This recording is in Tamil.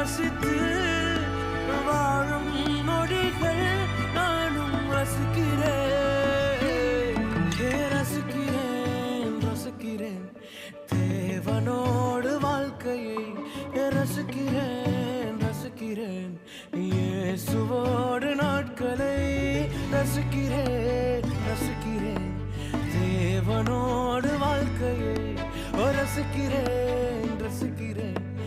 ரசித்து வாழும் நொடிகள் நானும் ரசிக்கிறேன். ரசிக்கிறேன் ரசிக்கிறேன். தேவனோடு வாழ்க்கையை ரசிக்கிறேன் ரசிக்கிறேன். இயேசுவோடு நாட்களை ரசிக்கிறேன் ரசிக்கிறேன். தேவனோடு வாழ்க்கையை ரசிக்கிறேன் ரசிக்கிறேன்.